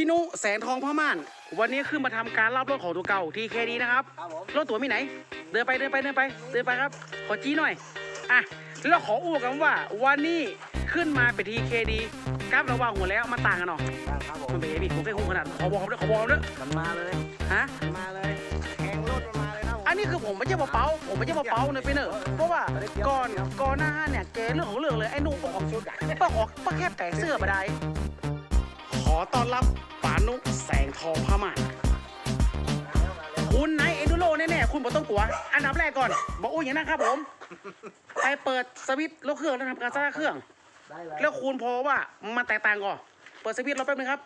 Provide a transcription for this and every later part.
พี่นุแสงทองพ่อม่าน วันนี้ขึ้นมาทำการรับรถของตัวเก่าทีเคดีนะครับครับผมรถตัวมีไหน เดินไปเดินไปเดินไปเดินไปครับ ขอจี้หน่อยอะแล้วขออู้กันว่า วันนี้ขึ้นมาเป็นทีเคดีกับระหว่างหัวแล้วมันต่างกันเนาะได้ครับผมมันเป็นไงพี่ผมแค่หูขนาดขอบอกเขาด้วยขอบอกเขาด้วยมันมาเลยฮะ มันมาเลยแข่งรถมันมาเลยครับผม อันนี้คือผมไม่ใช่มาเป้าผมไม่ใช่มาเป้าเลยพี่เนอะเพราะว่าก่อนก่อนหน้าเนี่ยแกเรื่องของเรื่องเลยไอ้หนุ่มประกอบชุดประกอบประแค่แปะเสื้อมาได้ข อต้อนรับปานุแสงทองพม่าคุณไนเอ็นดูโรแน่ๆคุณบ่ต้องกลัว อันดับแรกก่อนบอกอุ้ยอย่างนั้นครับผม ไปเปิดสวิตช์รถเครื่องแล้วทำการสตาร์ทเครื่องได้แล้วคุณพอว่ามันแตกต่างก่อนเปิดสวิตช์เรอแป๊บนึงครับ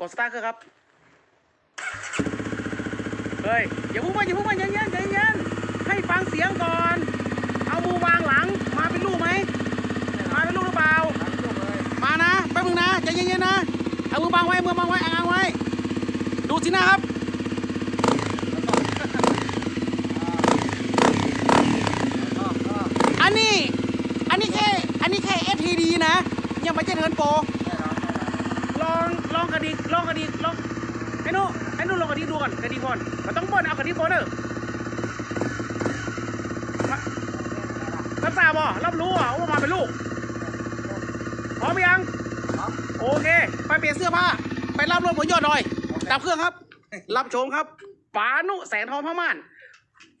กดสตาร์ทเครื่องครับ เฮ้ยอย่าพูดมาอย่าพูดมาเย็นเย็นใจเย็นให้ฟังเสียงก่อน มือบังไว้ มือบังไว้อ่างไว้ ดูสินะครับอันนี้ อันนี้แค่ อันนี้แค่ FTD นะ ยังไม่ใช่เทิร์นโปรลอง ลองกระดิกลองกระดิกลอง ไอ้นูไอ้นูลองกระดิกดูก่อน กระดิกก่อนมันต้องบิ้ลเอากระดิกก่อนเนอะรับทราบบ่รับรู้อะว่ามาเป็นลูก พร้อมยังครับ โอเค ไปเปลี่ยนเสื้อผ้า ไปรับรถบนยอดดอย ดับเครื่องครับ รับชมครับปานุแสงทองพม่าน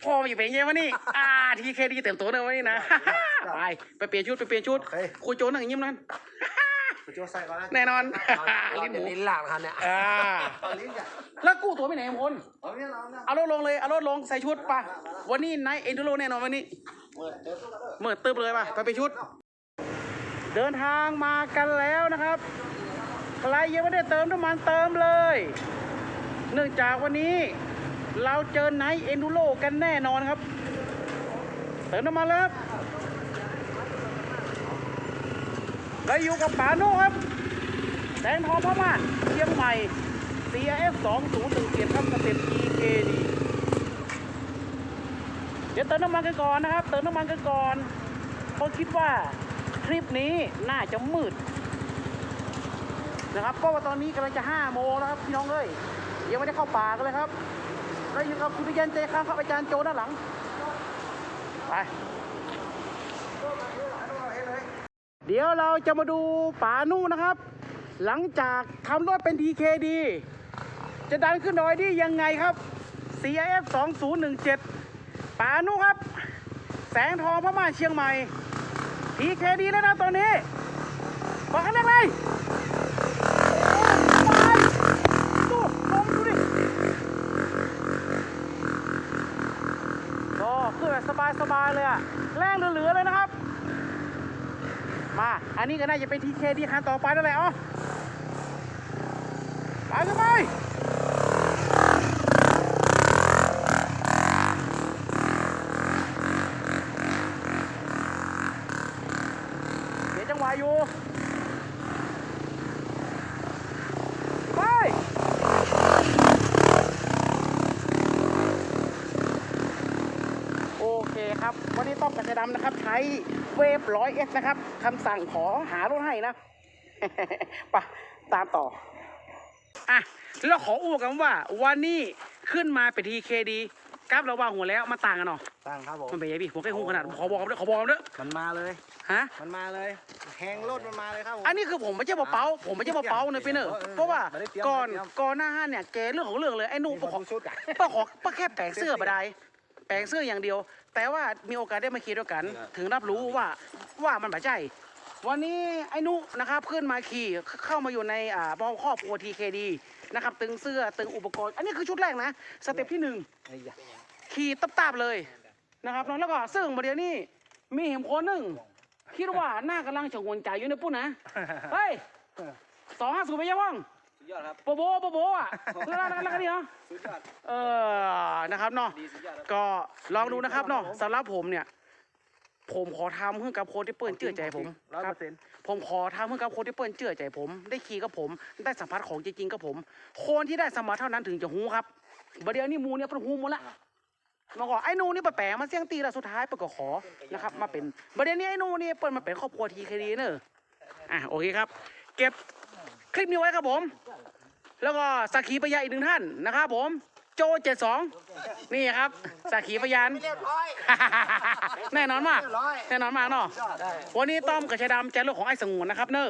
พ่อมาอยู่เป็นยังไงวะนี่อ่าทีเคดีเต็มตัวเลยวันนี้นะ ไป ไปเปลี่ยนชุด ไปเปลี่ยนชุดโอเคครูโจนั่งยิ้มนั่นคุณโจใส่ก่อนนะ แน่นอนลิ้นหมูลิ้นหลากครับเนี่ยอ่าเอาลิ้นจ้ะแล้วกู้ตัวไปไหนพลเอาเนี่ยเราเนี่ยเอารถลงเลย เอารถลงใส่ชุดป่ะ วันนี้ไนท์เอ็นดูโรแน่นอนวันนี้เปิดเดี๋ยวก็เลิกเมื่อตึบเลยป่ะ ไปไปนชุด เดินทางมากันแล้วนะครับ ใครยังไม่ได้เติมน้ำมันเติมเลย เนื่องจากวันนี้เราเจอไนท์เอนดูโรกันแน่นอนครับ เติมน้ำมันแล้วเราอยู่กับป๋าโน่ครับแสงทองพม่าเชียงใหม่ CRF 2017ครับสเต็ป EKD เดี๋ยวเติมน้ำมันกันก่อนนะครับ เติมน้ำมันกันก่อนเพราะคิดว่า ลิปนี้น่าจะมืดนะครับเพราะว่าตอนนี้กำลังจะ5โมงแล้วครับพี่น้องเอ้ยยังไม่ได้เข้าป่ากันเลยครับเราอยู่กับคุณพิยันเจค้างครับอาจารย์โจด้านหลังไปเดี๋ยวเราจะมาดูป่านู่นะครับ หลังจากทำรถเป็น TKD จะดันขึ้นดอยได้ยังไงครับ CIF 2017ป่านู่ครับ แสงทองพม่าเชียงใหม่ ทีเคดีแล้วนะตอนนี้บอกกันได้เลยดูลมดูดิก็ขึ้นแบบสบายๆเลยอะแรงเหลือๆเลยนะครับ มา อันนี้ก็น่าจะเป็นทีเคดีคันต่อไปนั่นแหละอ๋อไปกันไปังหวะอยู่ ไปโอเคครับ วันนี้ต้องกระจะดำนะครับ ใช้เวฟร้อยเอสนะครับคำสั่งขอหารถให้นะไปะตามต่อ อะ แล้วขออู้กันว่า วันนี้ขึ้นมาเป็นทีเคดี กับระหว่างหัวแล้วมันต่างกันเนาะตั้งครับผมมันเป็นยังไงพี่ผมแค่หูขนาดขอบอกด้วยขอบอกด้วยมันมาเลยฮะมันมาเลยแข่งรถมันมาเลยครับผมอันนี้คือผมไม่ใช่มาเป้าผมไม่ใช่มาเป้านะพี่เนอะเออเออเพราะว่าไม่ได้เตรียมก่อนไม่ได้เตรียมก่อนหน้าห้านเนี่ยแกเรื่องของเรื่องเลยไอ้หนุ่มประกอบชุดอะป้าขอป้าแค่แปลงเสื้อมาได้แปลงเสื้ออย่างเดียว แต่ว่ามีโอกาสได้มาขี่ด้วยกัน ถึงรับรู้ว่าว่ามันบาดใจ วันนี้ไอ้นุนะครับขึ้นมาขี่เข้ามาอยู่ในอ่าบ้องครอบครัวทีเคดีนะครับตึงเสื้อตึงอุปกรณ์ อันนี้คือชุดแรกนะสเต็ปที่หนึ่งไอ้ยะขี่ตับๆเลยนะครับน้องแล้วก็ซึ่งประเดี๋ยวนี้มีเห็นคนหนึ่งคิดว่าหน้ากำลังฉงนใจอยู่ในปุ๊นนะเฮ้ยสองห้าศูนย์ไปยังว่างสุดยอดครับโปโบโปโบอะคืออะไรกันแล้วกันดีเหรอสุดยอดเออนะครับเนาะดีสุดยอดครับก็ลองดูนะครับเนาะสำหรับผมเนี่ย ผมขอทำเพื่อกับโค้ดที่เปิ้ลเชื่อใจผมร้อยคเปรัอบร์เซ็นต์ผมขอทำเพื่อกับโค้ดที่เปิ้ลเชื่อใจผม ได้ขี่กับผม ได้สัมผัสของจริงๆกับผม คนที่ได้สมผัสเท่านั้นถึงจะหูครับบัดเดี๋ยวนี้หมูเนี่ยเป็นหูหมดละมาก่อนไอ้หนูนี่ปะแปลงมาเสี่ยงตีแล้วสุดท้ายเปิดก็ขอนะครับ มาเป็นบัดเดี๋ยวนี้ไอ้หนูนี่เปิ้ลมาเป็นครอบครัวทีคดีเนอะอะโอเคครับ เก็บคลิปนี้ไว้ครับผม แล้วก็สักขีพยานอีกหนึ่งท่านนะครับผม โจเจ็ดสองนี่ครับสักขีพยาน เรียบร้อย แน่นอนมาก เรียบร้อย แน่นอนมากเนาะได้วันนี้ต้อมกับชายดำแจกรถของไอ้สงวนนะครับ เนอะ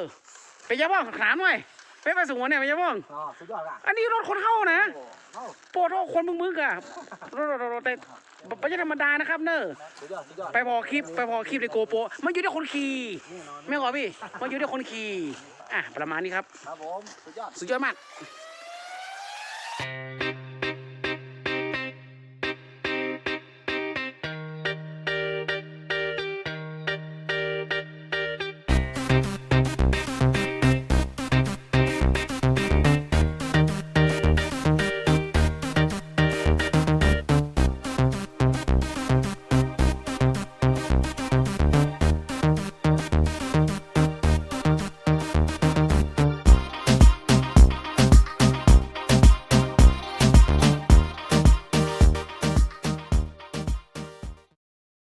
เป็นยังบ้างถามหน่อยเป็นไปสงวนเนี่ยเป็นยังบ้างอ๋อสุดยอดอะอันนี้รถคนเข้านะโอ้เอ้าโปรดโทษคนมึงๆอะรถรถรถรถแต่ไม่ใช่ธรรมดานะครับ เนอะสุดยอดสุดยอดไปพอคลิปไปพอคลิปในโกโปรมันอยู่ที่คนขี่ไม่ขอพี่มันอยู่ที่คนขี่อะประมาณนี้ครับ ครับผม สุดยอด สุดยอดมาก「